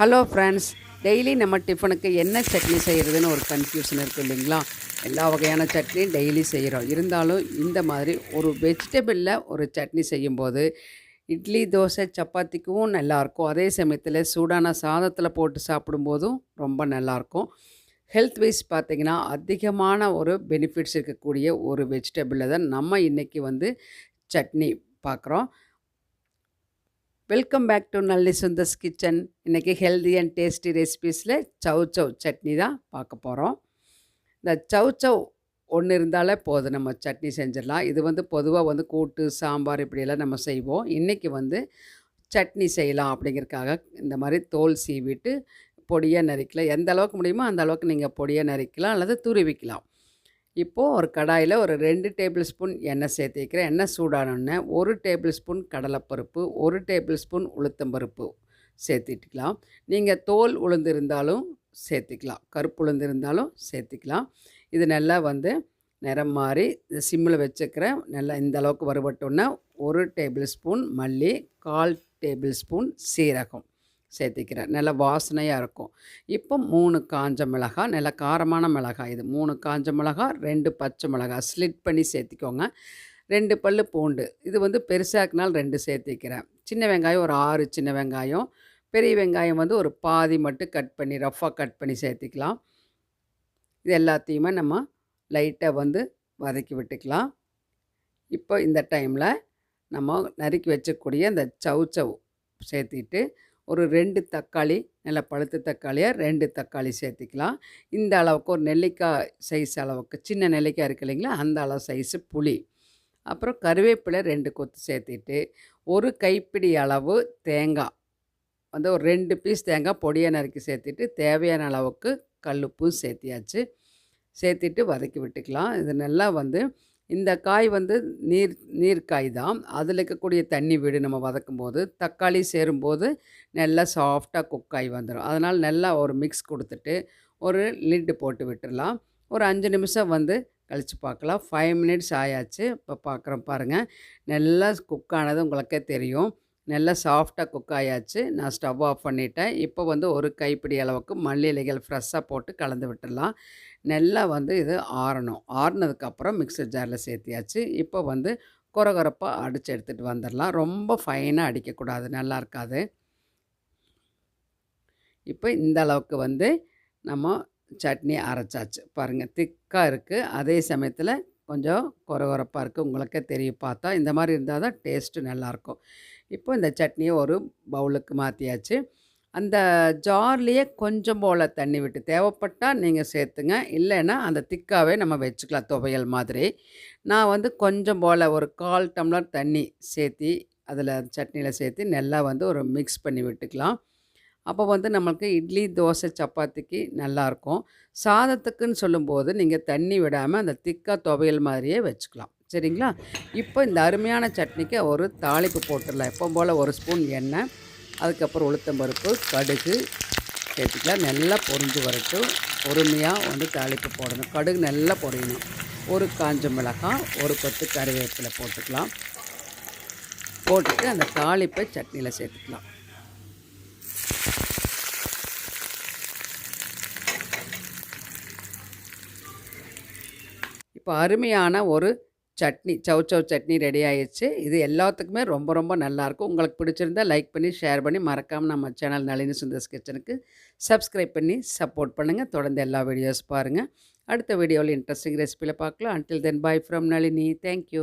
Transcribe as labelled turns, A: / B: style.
A: Hello friends daily நம்ம டிஃபனுக்கு என்ன சட்னி செய்கிறதுன்னு ஒரு கன்ஃபியூஷன் இருக்குது இல்லைங்களா? எல்லா வகையான சட்னியும் டெய்லி செய்கிறோம் இருந்தாலும் இந்த மாதிரி ஒரு வெஜிடபிளில் ஒரு சட்னி செய்யும்போது இட்லி தோசை சப்பாத்திக்கும் நல்லாயிருக்கும். அதே சமயத்தில் சூடான சாதத்தில் போட்டு சாப்பிடும்போதும் ரொம்ப நல்லாயிருக்கும். ஹெல்த் வைஸ் பார்த்திங்கன்னா அதிகமான ஒரு பெனிஃபிட்ஸ் இருக்கக்கூடிய ஒரு வெஜிடபிளில் தான் நம்ம இன்றைக்கி வந்து சட்னி பார்க்குறோம். Welcome back to Nalli Sundar's kitchen இன்றைக்கி ஹெல்தி அண்ட் டேஸ்டி ரெசிபீஸில் சவ் சவ் சட்னி தான் பார்க்க போகிறோம் இந்த சவ் சவ் ஒன்று இருந்தாலே போதும். நம்ம சட்னி செஞ்சிடலாம். இது வந்து பொதுவாக வந்து கூட்டு சாம்பார் இப்படியெல்லாம் நம்ம செய்வோம். இன்றைக்கி வந்து சட்னி செய்யலாம் அப்படிங்கிறதுக்காக இந்த மாதிரி தோல் சீவிட்டு பொடியாக நறுக்கலாம் எந்த அளவுக்கு முடியுமோ அந்த அளவுக்கு நீங்கள் பொடியாக நறுக்கலாம் அல்லது துருவிக்கலாம். இப்போது ஒரு கடாயில் ஒரு ரெண்டு டேபிள் ஸ்பூன் எண்ணெய் சேர்த்திக்கிறேன் எண்ணெய் சூடானோடனே ஒரு டேபிள் ஸ்பூன் கடலைப்பருப்பு ஒரு டேபிள் ஸ்பூன் உளுத்தம்பருப்பு சேர்த்திட்டுக்கலாம் நீங்கள் தோல் உளுந்து இருந்தாலும் சேர்த்திக்கலாம். கருப்பு உளுந்து இருந்தாலும் சேர்த்திக்கலாம். இது நல்லா வந்து நிறம் மாறி சிம்மில் வச்சுக்கிறேன் நல்லா இந்த அளவுக்கு வறுபட்டோன்னே ஒரு டேபிள் ஸ்பூன் மல்லி கால் டேபிள் ஸ்பூன் சீரகம். சேர்த்திக்கிறேன் நல்ல வாசனையாக இருக்கும். இப்போ மூணு காஞ்ச மிளகாய் நல்ல காரமான மிளகாய் இது. மூணு காஞ்ச மிளகாய் ரெண்டு பச்சை மிளகாய் ஸ்லிட் பண்ணி சேர்த்திக்கோங்க. ரெண்டு பல் பூண்டு. இது வந்து பெருசாக்குனால் ரெண்டு சேர்த்திக்கிறேன். சின்ன வெங்காயம் ஒரு ஆறு சின்ன வெங்காயம். பெரிய வெங்காயம் வந்து ஒரு பாதி மட்டும் கட் பண்ணி ரஃப்பாக கட் பண்ணி சேர்த்திக்கலாம். இது எல்லாத்தையுமே நம்ம லைட்டாக வந்து வதக்கி விட்டுக்கலாம். இப்போ இந்த டைமில் நம்ம நறுக்கி வச்சக்கூடிய இந்த சவு சவு சேர்த்திட்டு ஒரு ரெண்டு தக்காளி நல்லா பழுத்த தக்காளியாக ரெண்டு தக்காளி சேர்த்துக்கலாம். இந்த அளவுக்கு ஒரு நெல்லிக்காய் சைஸ் அளவுக்கு சின்ன நெல்லிக்காய் இருக்கு இல்லைங்களா? அந்த அளவு சைஸு புளி. அப்புறம் கருவேப்பிலை ரெண்டு கொத்து சேர்த்துட்டு ஒரு கைப்பிடி அளவு தேங்காய். வந்து ஒரு ரெண்டு பீஸ் தேங்காய் பொடியை நறுக்கி சேர்த்துட்டு தேவையான அளவுக்கு கல்லுப்பு சேர்த்தியாச்சு. சேர்த்துட்டு வதக்கி விட்டுக்கலாம். இது நல்லா வந்து இந்த காய் வந்து நீர் நீர்க்காய் தான். அதில் இருக்கக்கூடிய தண்ணி வீடு நம்ம வதக்கும் போது தக்காளி சேரும்போது நல்லா சாஃப்டாக குக் ஆகி வந்துடும் அதனால் நல்லா ஒரு மிக்ஸ் கொடுத்துட்டு ஒரு லிட்டு போட்டு விட்டுடலாம் ஒரு அஞ்சு நிமிஷம் வந்து கழித்து பார்க்கலாம். ஃபைவ் மினிட்ஸ் ஆயாச்சு. இப்போ பார்க்குறோம் பாருங்கள் நல்லா குக் ஆனது உங்களுக்கே தெரியும். நல்லா சாஃப்டாக குக் ஆயாச்சு. நான் ஸ்டவ் ஆஃப் பண்ணிட்டேன். இப்போ வந்து ஒரு கைப்பிடி அளவுக்கு மல்லி இலைகள் ஃப்ரெஷ்ஷாக போட்டு கலந்து விட்டுடலாம். நல்லா வந்து இது ஆறணும். ஆறுனதுக்கப்புறம் மிக்சர் ஜாரில் சேர்த்தியாச்சு. இப்போ வந்து குறகுறப்பாக அடித்து எடுத்துகிட்டு வந்துடலாம். ரொம்ப ஃபைனாக அடிக்கக்கூடாது. நல்லா இருக்காது. இப்போ இந்த அளவுக்கு வந்து நம்ம சட்னி அரைச்சாச்சு. பாருங்கள் திக்காக இருக்குது அதே சமயத்தில் கொஞ்சம் குறகுறப்பாக இருக்குது உங்களுக்கே தெரியும் பார்த்தா. இந்த மாதிரி இருந்தால் தான் டேஸ்ட்டு நல்லாயிருக்கும் இப்போ இந்த சட்னியை ஒரு பவுலுக்கு மாற்றியாச்சு அந்த ஜார்லேயே கொஞ்சம் போல் தண்ணி விட்டு தேவைப்பட்டால் நீங்கள் சேர்த்துங்க. இல்லைன்னா அந்த திக்காகவே நம்ம வச்சுக்கலாம் துவையல் மாதிரி. நான் வந்து கொஞ்சம் போல் ஒரு கால் டம்ளர் தண்ணி சேர்த்தி அதில் சட்னியில் சேர்த்து நல்லா வந்து ஒரு மிக்ஸ் பண்ணி விட்டுக்கலாம். அப்போ வந்து நம்மளுக்கு இட்லி தோசை சப்பாத்திக்கு நல்லாயிருக்கும் சாதத்துக்குன்னு சொல்லும்போது நீங்கள் தண்ணி விடாமல் அந்த திக்காக துவையல் மாதிரியே வச்சுக்கலாம். சரிங்களா? இப்போ இந்த அருமையான சட்னிக்கு ஒரு தாளிப்பு போட்டுடலாம். எப்போ போல் ஒரு ஸ்பூன் எண்ணெய் அதுக்கப்புறம் உளுத்தம்பருப்பு கடுகு சேர்த்துக்கலாம் நல்லா பொறிஞ்சு வரட்டும். பொறுமையாக வந்து தாளிப்பு போடணும். கடுகு நல்லா பொரியணும். ஒரு காஞ்ச மிளகாய் ஒரு கொத்து கறிவேப்பிலை போட்டுக்கலாம். போட்டுட்டு அந்த தாளிப்பை சட்னியில் சேர்த்துக்கலாம். இப்போ அருமையான ஒரு சட்னி சவு சவு சட்னி ரெடி ஆயிடுச்சு இது எல்லாத்துக்குமே ரொம்ப ரொம்ப நல்லாயிருக்கும் உங்களுக்கு பிடிச்சிருந்தா லைக் பண்ணி ஷேர் பண்ணி மறக்காமல் நம்ம சேனல் நளினி சுந்தர்ஸ் கிச்சனுக்கு சப்ஸ்கிரைப் பண்ணி சப்போர்ட் பண்ணுங்கள் தொடர்ந்து எல்லா வீடியோஸ் பாருங்கள் அடுத்த வீடியோவில் இன்ட்ரெஸ்டிங் ரெசிபியில் பார்க்கலாம். Until then bye from Nalini. Thank you